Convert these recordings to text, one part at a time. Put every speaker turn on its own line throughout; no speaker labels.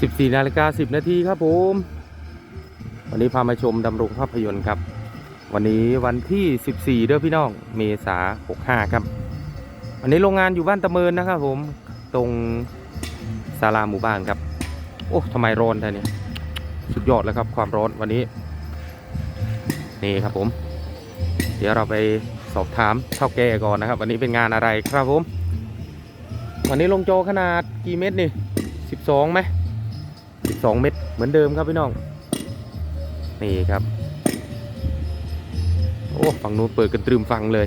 14นาฬิกา10 นาทีครับผม วันนี้พามาชมดำรงภาพยนตร์ครับ วันนี้วันที่ 14เด้อพี่น้องเมษา65 ครับ วันนี้โรงงานอยู่บ้านตะเมินนะครับผมตรงศาลาหมู่บ้านครับ โอ้ทำไมร้อนท่นี่สุดยอดแล้วครับความร้อนวันนี้ นี่ครับผม เดี๋ยวเราไปสอบถามเท่าแก่ก่อนนะครับ วันนี้เป็นงานอะไรครับผม วันนี้ลงโจขนาดกี่เม็ดนี่ 12ไหม 12 เม็ดเหมือนเดิมครับพี่น้อง นี่ครับ โอ้ฝั่งนู้นเปิดกันตรึมฟังเลย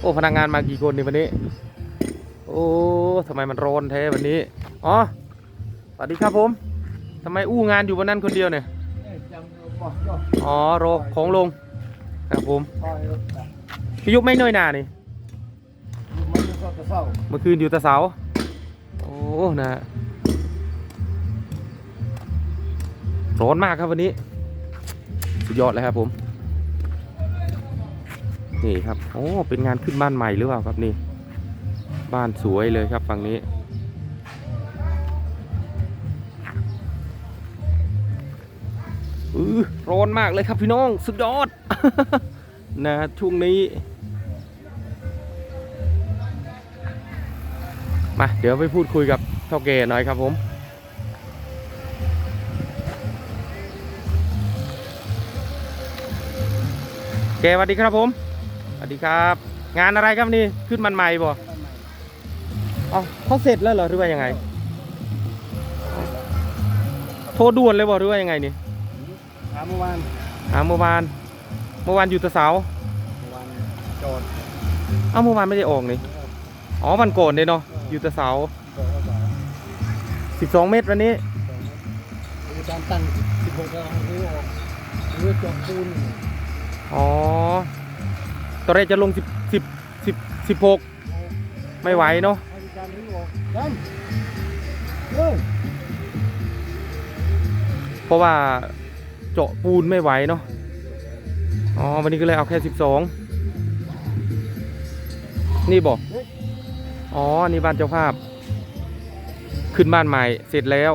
โอ้พนักงานมากี่คนนี่วันนี้ โอ้ทำไมมันร้อนแท้วันนี้ อ๋อ สวัสดีครับผมทำไมอู้งานอยู่วันนั้นคนเดียวเนี่ย อ๋อรอของลงครับผมพี่ยุบไม่น้อยหนานี่เมื่อคืนอยู่แตะเสา โอ้นะ ร้อนมากครับวันนี้ สุดยอดเลยครับผม นี่ครับโอ้เป็นงานขึ้นบ้านใหม่หรือเปล่าครับนี่ บ้านสวยเลยครับฝั่งนี้ อือร้อนมากเลยครับพี่น้อง สุดยอด นะช่วงนี้ มา เดี๋ยวไปพูดคุยกับเท่าแก่หน่อยครับผม แกสวัสดีครับผมสวัสดีครับ งานอะไรครับนี่ขึ้นมันใหม่บ่อ๋อเขาเสร็จแล้วเหรอหรือว่ายังไง โทรด่วนเลยบ่หรือว่ายังไงนี่
ถามเมื่อวาน
อ่าเมื่อวานเมื่อวานอยู่แตะเสา
เมื่อวานโจทย์
เอ้าเมื่อวานไม่ได้ออกนี่อ๋อวันก่อนเลยเนาะอยู่แตะเสา
โจทย์ก็สอน
12เมตรวันนี้
มีการตั้ง16ก็รู้ออกเลือดจบปูน
อ๋อตอนแรกจะลงสิบสิบสิบสิบหกไม่ไหวเนาะ
ให้มีการรู้ออกดำเออ
เพราะว่าเจาะปูนไม่ไหวเนาะอ๋อวันนี้ก็เลยเอาแค่สิบสองนี่บอกอ๋อ นี่บ้านเจ้าภาพ ขึ้นบ้านใหม่เสร็จแล้ว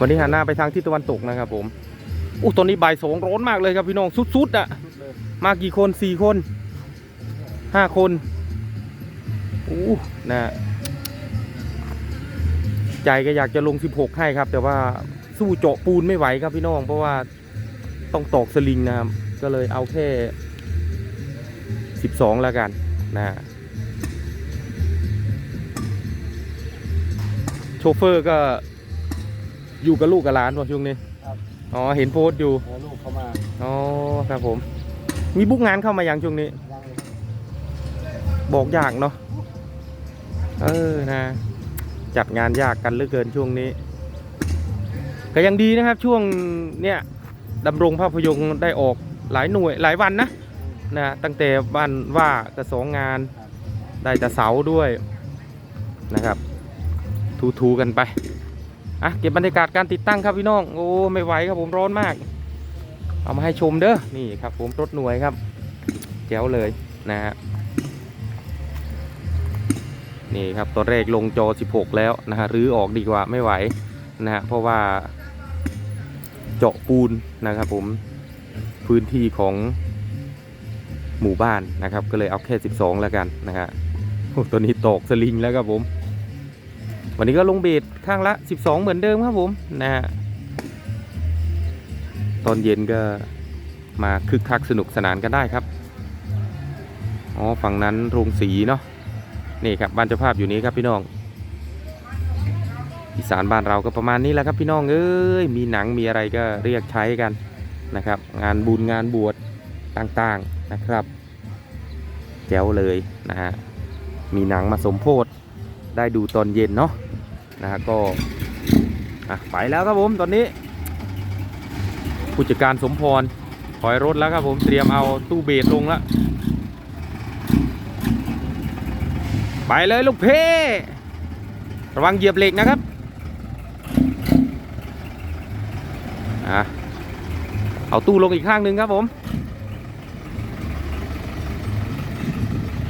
วันนี้หันหน้าไปทางทิศตะวันตกนะครับผมอู้ตอนนี้บ่ายสองร้อนมากเลยครับพี่น้องสุดๆอะมากี่คนสี่คนห้าคนอู้นะใจก็อยากจะลง 16 ให้ครับ แต่ว่าสู้เจาะปูนไม่ไหวครับพี่น้อง เพราะว่าต้องตอกสลิงนะครับ ก็เลยเอาแค่ 12 แล้วกันนะโชเฟอร์ก็ อยู่กับลูกกับหลานว่ะช่วงนี้
ครับ
อ๋อเห็นโพสต์อยู่
แล้วลูกเขามา
อ๋อครับผม มีบุ๊กงานเข้ามาอย่างช่วงนี้
ยังเลย
บอกยากเนาะ เออนะ จัดงานยากกันเหลือเกินช่วงนี้ ก็ยังดีนะครับช่วงเนี้ยดำรงภาพยนตร์ได้ออกหลายหน่วยหลายวันนะนะตั้งแต่บ้านว่ากระสองงาน ได้แต่เสาด้วยนะครับ ทูๆกันไป อะเก็บบรรยากาศการติดตั้งครับพี่น้องโอ้ไม่ไหวครับผมร้อนมาก เอามาให้ชมเด้อนี่ครับผมรถหน่วยครับแจ๋วเลยนะฮะนี่ครับตัวแรกลงจอ 16 แล้วนะฮะรื้อออกดีกว่าไม่ไหวนะฮะเพราะว่าเจาะปูนนะครับผมพื้นที่ของหมู่บ้านนะครับ ก็เลยเอาแค่ 12 แล้วกันนะฮะโอ้ตัวนี้ตอกสลิงแล้วครับผม วันนี้ก็ลงเบสข้างละ 12 เหมือนเดิมครับผมนะฮะตอนเย็นก็มาคึกคักสนุกสนานกันได้ครับอ๋อฝั่งนั้นโรงสีเนาะนี่ครับบ้านเจ้าภาพอยู่นี้ครับพี่น้องอีสานบ้านเราก็ประมาณนี้แหละครับพี่น้องเอ้ยมีหนังมีอะไรก็เรียกใช้กันนะครับ งานบุญงานบวชต่างๆนะครับแจ๋วเลยนะฮะมีหนังมาสมโพธได้ดูตอนเย็นเนาะ นะฮะก็ไปแล้วครับผมตอนนี้ผู้จัดการสมพรถอยรถแล้วครับผมเตรียมเอาตู้เบสลงแล้วไปเลยลูกเพ่ระวังเหยียบเหล็กนะครับเอาตู้ลงอีกข้างหนึ่งครับผม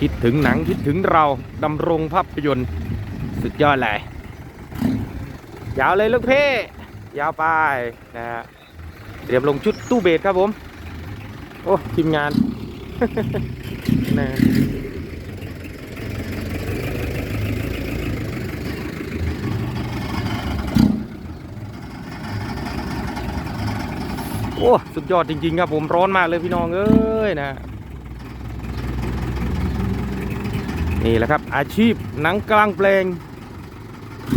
คิดถึงหนังคิดถึงเราดำรงภาพยนตร์สุดยอดเลย ยาวเลยลูกเพ่ยาวไปนะฮะเตรียมลงชุดตู้เบสครับผม โอ้ทีมงานนะโอ้สุดยอดจริง ๆ ครับผมร้อนมากเลยพี่น้องเอ้ยนะนี่แหละครับอาชีพหนังกลางแปลง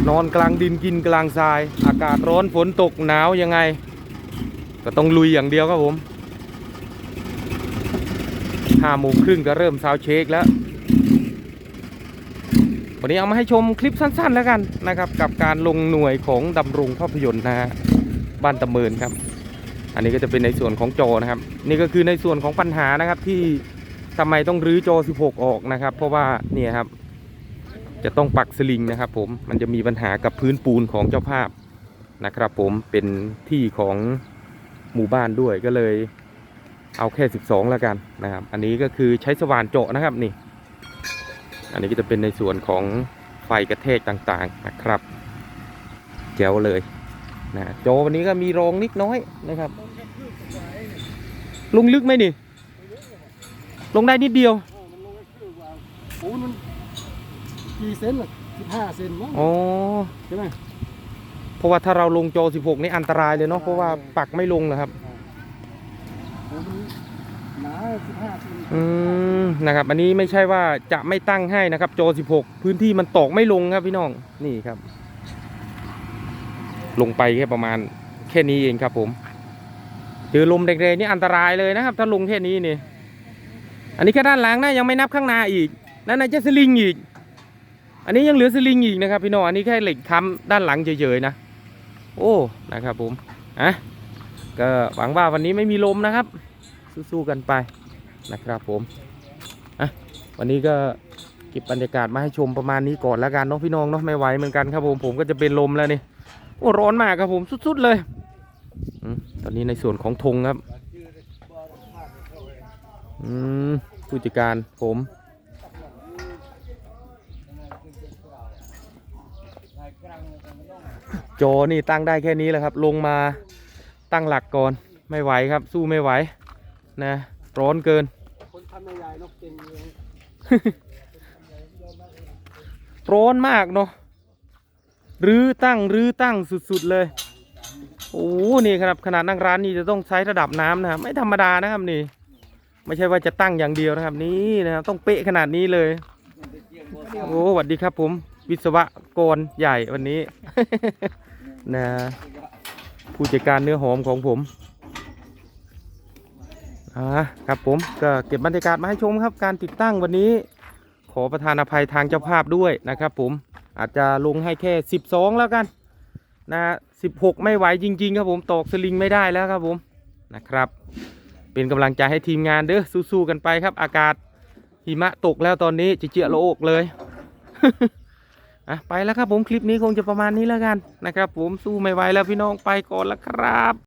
นอนกลางดินกินกลางทราย อากาศร้อนฝนตกหนาวยังไง ก็ต้องลุยอย่างเดียวครับผมห้าโมงครึ่งก็เริ่มซาวเช็คแล้ว วันนี้เอามาให้ชมคลิปสั้นๆแล้วกันนะครับ กับการลงหน่วยของดำรงภาพยนตร์นะฮะบ้านตะเมินครับ อันนี้ก็จะเป็นในส่วนของจอนะครับ นี่ก็คือในส่วนของปัญหานะครับที่ทำไมต้องรื้อจอ 16 ออกนะครับ เพราะว่าเนี่ยครับ จะต้องปักสลิงนะครับผมมันจะมีปัญหากับพื้นปูนของเจ้าภาพนะครับผมเป็นที่ของหมู่บ้านด้วยก็เลย เอาแค่ 12 แล้วกันนะครับ อันนี้ก็คือใช้สว่านเจาะนะครับนี่ อันนี้ก็จะเป็นในส่วนของไฟกระแทกต่างๆนะครับ แจ๋วเลยนะโจวันนี้ก็มีรองนิดน้อยนะครับ ลงลึกไหมนี่ ลงได้นิดเดียว
โอ้มันลงไปครึ่งกว่าโอ้มัน กี่เซนล่ะสิบห้าเซนมั้ง
อ๋อ
ใช่ไหม
เพราะว่าถ้าเราลงจอ16 นี่อันตรายเลยเนาะ เพราะว่าปักไม่ลงนะครับ
โอ้มันหนาสิบห้าเซน
อืม นะครับ อันนี้ไม่ใช่ว่าจะไม่ตั้งให้นะครับจอ16 พื้นที่มันตอกไม่ลงครับพี่น้อง นี่ครับ ลงไปแค่ประมาณแค่นี้เองครับผมเจอลมแรงๆนี่อันตรายเลยนะครับ ถ้าลงแค่นี้นี่ อันนี้แค่ด้านหลังนะยังไม่นับข้างหน้าอีกนั่นไหนจะสลิงอีก อันนี้ยังเหลือสลิงอีกนะครับพี่น้องอันนี้แค่เหล็กค้ำด้านหลังเฉยๆนะ โอ้นะครับผมอะก็หวังว่าวันนี้ไม่มีลมนะครับ สู้ๆกันไปนะครับผมอะวันนี้ก็เก็บบรรยากาศมาให้ชมประมาณนี้ก่อนแล้วกันเนาะพี่น้องเนาะไม่ไหวเหมือนกันครับผมผมก็จะเป็นลมแล้วนี่โอ้ร้อนมากครับผมสุดๆเลยอมตอนนี้ในส่วนของธงครับอืมผู้จัดการผม โจนี่ตั้งได้แค่นี้แหละครับ ลงมาตั้งหลักก่อนไม่ไหวครับ สู้ไม่ไหวนะร้อนเกินร้อนมากเนาะรื้อตั้งรื้อตั้งสุดๆเลยโอ้โหนี่ครับขนาดนั่งร้านนี่จะต้องใช้ระดับน้ำนะครับไม่ธรรมดานะครับนี่ ไม่ใช่ว่าจะตั้งอย่างเดียวนะครับ นี่นะครับต้องเป๊ะขนาดนี้เลยโอ้สวัสดีครับผม วิศวกรใหญ่วันนี้ นะผู้จัดการเนื้อหอมของผมอ่าครับผมก็เก็บบรรยากาศมาให้ชมครับ การติดตั้งวันนี้ ขอประทานอภัยทางเจ้าภาพด้วยนะครับ ผมอาจจะลงให้แค่ 12 แล้วกัน นะ16ไม่ไหวจริง ๆ ครับผมตอกสลิงไม่ได้แล้วครับผมนะครับ เป็นกำลังใจให้ทีมงานเด้อสู้ๆกันไปครับ อากาศหิมะตกแล้วตอนนี้จะเจียโลกเลย อะไปแล้วครับผมคลิปนี้คงจะประมาณนี้แล้วกันนะครับผมสู้ไม่ไหวแล้วพี่น้องไปก่อนแล้วครับ